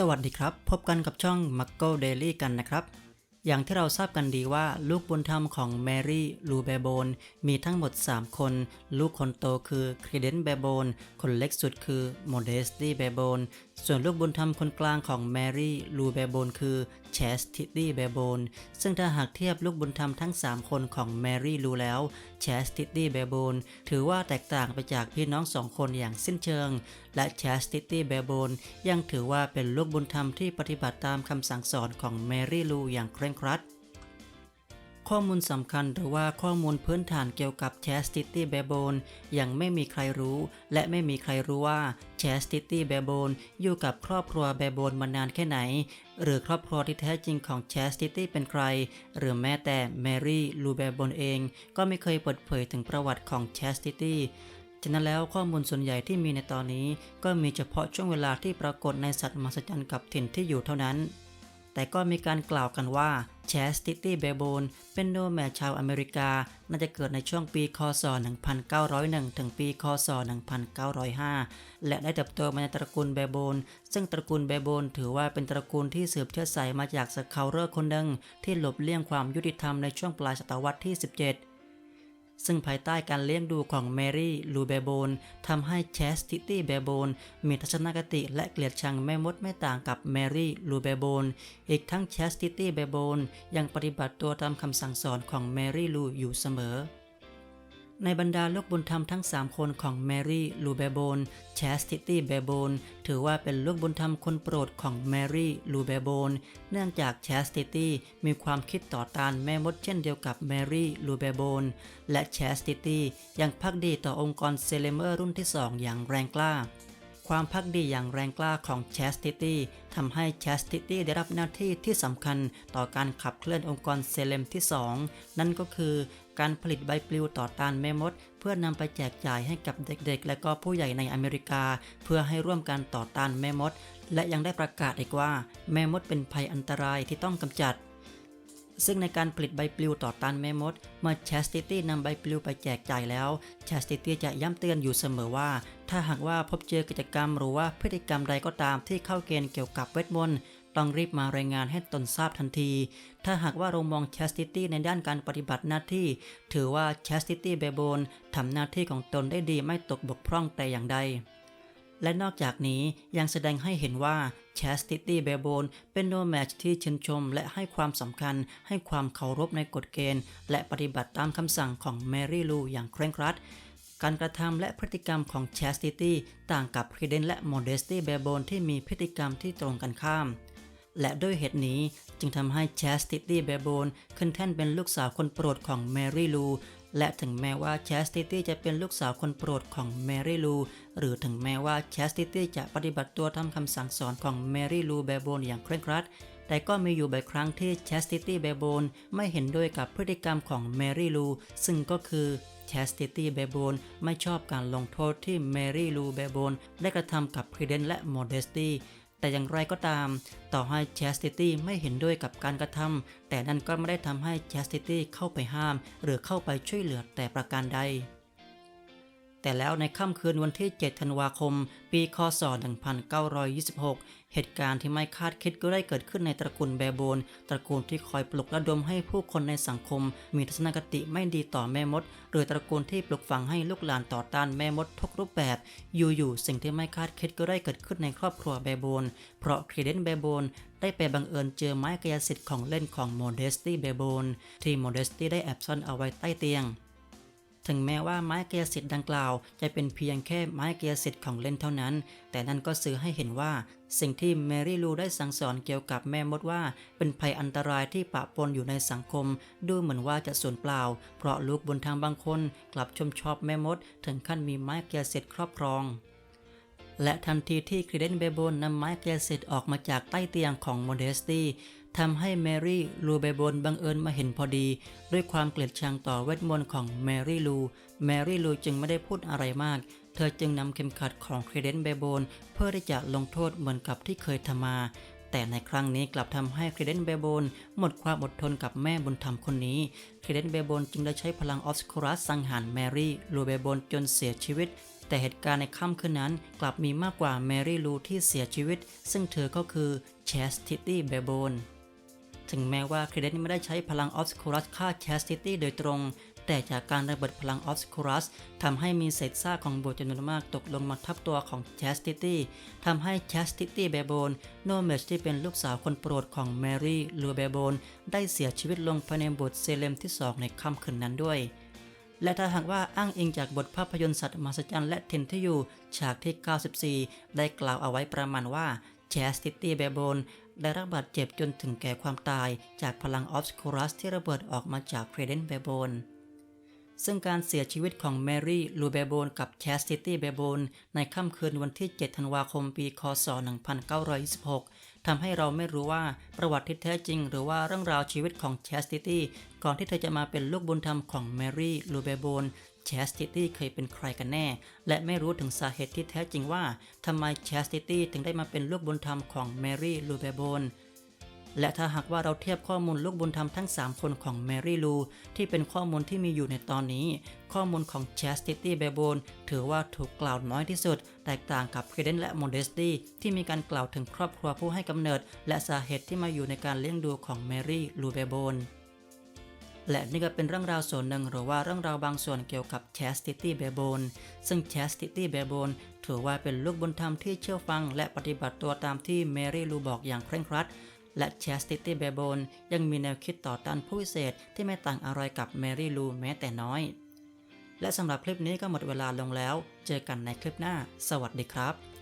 สวัสดีครับ พบกันกับช่อง m u g g l e Daily กันนะครับ อย่างที่เราทราบกันดีว่าลูกบุญธรรมของแมรี่ลูเบโบนมีทั้งหมด 3 คน ลูกคนโตคือครีเดนเบโบนคนเล็กสุดคือโมเดสตี้เบโบนส่วนลูกบุญธรรมคนกลางของแมรี่ลูเบโบนคือแชสติตี้เบโบนซึ่งถ้าหากเทียบลูกบุญธรรมทั้ง 3 คนของแมรี่ลูแล้วแชสติตี้เบโบนถือว่าแตกต่างไปจากพี่น้องสองคนอย่างสิ้นเชิง และแชสติตี้เบโบนยังถือว่าเป็นลูกบุญธรรมที่ปฏิบัติตามคำสั่งสอนของแมรี่ลูอย่างเคร่งครัด ข้อมูลสำคัญหรือว่าข้อมูลพื้นฐานเกี่ยวกับ Chastity b a b o n ยังไม่มีใครรู้ และไม่มีใครรู้ว่า Chastity b a b o n อยู่กับครอบครัว b a b o n มานานแค่ไหน หรือครอบครัวที่แท้จริงของ Chastity เป็นใคร หรือแม้แต่ Mary Lou b a b o n เอง ก็ไม่เคยเปิดเผยถึงประวัติของ Chastity ฉะนั้นแล้วข้อมูลส่วนใหญ่ที่มีในตอนนี้ ก็มีเฉพาะช่วงเวลาที่ปรากฏในสัตว์มหัศจรรย์กับถิ่นที่อยู่เท่านั้น แต่ก็มีการกล่าวกันว่าแชสติตี้เบบูลเป็นโนแมดชาวอเมริกา น่าจะเกิดในช่วงปี คศ 1901 ถึงปี คศ 1905 และได้เติบโตมาในตระกูลเบโบน ซึ่งตระกูลเบโบนถือว่าเป็นตระกูลที่สืบเชื้อสายมาจากสเคาเรอร์คนหนึ่งที่หลบเลี่ยงความยุติธรรมในช่วงปลายศตวรรษที่ 17 ซึ่งภายใต้การเลี้ยงดูของแมรี่ลูเบโบนทำให้แชสติตี้เบโบนมีทัศนคติและเกลียดชังแม่มดไม่ต่างกับแมรี่ลูเบโบนอีกทั้งแชสติตี้เบโบนยังปฏิบัติตัวตามคำสั่งสอนของแมรี่ลูอยู่เสมอ ในบรรดาลูกบุญธรรมทั้ง 3 คนของแมรี่ลูเบโบนแชสติตี้เบโบนถือว่าเป็นลูกบุญธรรมคนโปรดของแมรี่ลูเบโบนเนื่องจากแชสติตี้มีความคิดต่อต้านแม่มดเช่นเดียวกับแมรี่ลูเบโบนและแชสติตี้ยังพักดีต่อองค์กรเซเลเมอร์รุ่นที่ 2 อย่างแรงกล้า ความพักดีอย่างแรงกล้าของ Chastity ทำให้ Chastity ได้รับหน้าที่ที่สำคัญต่อการขับเคลื่อนองค์กรเซเลมที่ 2 นั่นก็คือการผลิตใบปลิวต่อต้านแม่มด เพื่อนำไปแจกจ่ายให้กับเด็กๆ และก็ผู้ใหญ่ในอเมริกา เพื่อให้ร่วมกันต่อต้านแม่มด และยังได้ประกาศอีกว่า แม่มดเป็นภัยอันตรายที่ต้องกำจัด ซึ่งในการผลิตใบปลิวต่อต้านแม่มด เมื่อ Chastity นำใบปลิวไปแจกจ่ายแล้ว Chastity จะย้ำเตือนอยู่เสมอว่า ถ้าหากว่าพบเจอกิจกรรมหรือว่าพฤติกรรมใดก็ตามที่เข้าเกณฑ์เกี่ยวกับเวทมนต์ต้องรีบมารายงานให้ตนทราบทันที ถ้าหากว่าเรามอง Chastity ในด้านการปฏิบัติหน้าที่ ถือว่า Chastity b a b o n ทำหน้าที่ของตนได้ดีไม่ตกบกพร่องแต่อย่างใด และนอกจากนี้ยังแสดงให้เห็นว่า Chastity b a b o n เป็นโนแมชที่ชื่นชมและให้ความสำคัญ ให้ความเคารพในกฎเกณฑ์ และปฏิบัติตามคำสั่งของแมรี่ลูอย่างเคร่งครัด การกระทำและพฤติกรรมของ Chastity ต่างกับครีเดนและ Modesty b a b o n ที่มีพฤติกรรมที่ตรงกันข้าม และด้วยเหตุนี้จึงทำให้ Chastity b a b o n ขึ้นแท่นเป็นลูกสาวคนโปรดของแมรี่ลู และถึงแม้ว่า Chastity จะเป็นลูกสาวคนโปรดของแมรี่ลูหรือถึงแม้ว่า Chastity จะปฏิบัติตัวตามคำสั่งสอนของแมรี่ลูเบโบนอย่างเคร่งครัด แต่ก็มีอยู่บ่อยครั้งที่ Chastity b a b o n ไม่เห็นด้วยกับพฤติกรรมของแมรี่ลูซึ่งก็คือ Chastity b a b o n ไม่ชอบการลงโทษที่แมรี่ลูเบโบนได้กระทำกับ Prudence และ Modesty แต่อย่างไรก็ตาม ต่อให้ Chastity ไม่เห็นด้วยกับการกระทำแต่นั่นก็ไม่ได้ทำให้ Chastity เข้าไปห้าม หรือเข้าไปช่วยเหลือแต่ประการใด แต่แล้วในค่ำคืนวันที่ 7 ธันวาคม ปี คศ 1926 เหตุการณ์ที่ไม่คาดคิดก็ได้เกิดขึ้นในตระกูลแบโบน ตระกูลที่คอยปลุกระดมให้ผู้คนในสังคม มีทัศนคติไม่ดีต่อแม่มด หรือตระกูลที่ปลุกฝังให้ลูกหลานต่อต้านแม่มดทุกรูปแบบ อยู่ๆ สิ่งที่ไม่คาดคิดก็ได้เกิดขึ้นในครอบครัวแบโบน เพราะครีเดนแบโบนได้ไปบังเอิญเจอไม้กายสิทธิ์ของเล่นของโมเดสตี้เบโบนที่โมเดสตี้ได้แอบซ่อนเอาไว้ใต้เตียง ถึงแม้ว่าไม้กายสิทธิ์ดังกล่าว จะเป็นเพียงแค่ไม้กายสิทธิ์ของเล่นเท่านั้น แต่นั่นก็สื่อให้เห็นว่า สิ่งที่แมรี่ลูได้สั่งสอนเกี่ยวกับแม่มดว่า เป็นภัยอันตรายที่ปะปนอยู่ในสังคม ดูเหมือนว่าจะสูญเปล่า เพราะลูกบนทางบางคน กลับชมชอบแม่มด ถึงขั้นมีไม้กายสิทธิ์ครอบครองและทันทีที่ครีเดนเบโบนนำไม้กายสิทธิ์ออกมาจากใต้เตียงของโมเดสตี้ ทำให้แมรี่ลูเบบนบังเอิญมาเห็นพอดี ด้วยความเกลียดชังต่อเวทมนต์ของแมรี่ลู แมรี่ลูจึงไม่ได้พูดอะไรมาก เธอจึงนำเข็มขัดของครเดนเบโบนเพื่อที่จะลงโทษเหมือนกับที่เคยทำมา แต่ในครั้งนี้กลับทำให้ครเดนเบโบนหมดความอดทนกับแม่บุญธรรมคนนี้ครเดนเบโบนจึงได้ใช้พลังออสคูรัสสังหารแมรี่ลูเบบนจนเสียชีวิตแต่เหตุการณ์ในค่ำคืนนั้นกลับมีมากกว่าแมรี่ลูที่เสียชีวิต ซึ่งเธอก็คือแชสติตี้เบโบน ถึงแม้ว่าเครเดนไม่ได้ใช้พลังออฟสคูรัสฆ่าแชสติตี้โดยตรง แต่จากการระเบิดพลังออฟสคูรัสทำให้มีเศษซากของโบจำนวนมากตกลงมาทับตัวของแชสติตี้ทำให้แชสติตี้เบโบนโนเมชที่เป็นลูกสาวคนโปรดของแมรี่ลูเบโบนได้เสียชีวิตลงภายในบสถ์เซเลมที่ 2 ในค่ำคืนนั้นด้วยและถ้าหากว่าอ้างอิงจากบทภาพยนตร์สัตว์มหัศจรรย์และเทนที่อยู่ ฉากที่ 94 ได้กล่าวเอาไว้ประมาณว่า แชสติตี้เบโบนได้รับบาดเจ็บจนถึงแก่ความตายจากพลังออฟสคูรัสที่ระเบิดออกมาจากเครเดนเบโบนซึ่งการเสียชีวิตของแมรี่ลูเบโบนกับแชสติตี้เบโบนในค่ำคืนวันที่ 7 ธันวาคมปีคศ 1926 ทำให้เราไม่รู้ว่าประวัติที่แท้จริง หรือว่าเรื่องราวชีวิตของแชสติตี้ก่อนที่เธอจะมาเป็นลูกบุญธรรมของแมรี่ลูเบโบน แชสติตี้เคยเป็นใครกันแน่ และไม่รู้ถึงสาเหตุที่แท้จริงว่าทำไมแชสติตี้ถึงได้มาเป็นลูกบุญธรรมของแมรี่ลูเบโบนและถ้าหากว่าเราเทียบข้อมูลลูกบุญธรรมทั้ง 3 คนของแมรี่ลูที่เป็นข้อมูลที่มีอยู่ในตอนนี้ ข้อมูลของ Chastity b a b o n ถือว่าถูกกล่าวน้อยที่สุด แตกต่างกับ c r e d e n และ Modesty ที่มีการกล่าวถึงครอบครัวผู้ให้กำเนิด และสาเหตุที่มาอยู่ในการเลี้ยงดูของแมรี่ลูเบโบน และนี่ก็เป็นเรื่องราวส่วนหนึ่งหรือว่าเรื่องราวบางส่วนเกี่ยวกับ Chastity b a b o n ซึ่ง Chastity b a b o n ถือว่าเป็นลูกบุญธรรมที่เชื่อฟัง และปฏิบัติตัวตามที่แมรี่ลูบอกอย่างเคร่งครัด และ Chastity b a b o n ยังมีแนวคิดต่อต้านผู้พิเศษที่ไม่ต่างอะไรกับแมรี่ลูแม้แต่น้อย และสำหรับคลิปนี้ก็หมดเวลาลงแล้ว เจอกันในคลิปหน้า สวัสดีครับ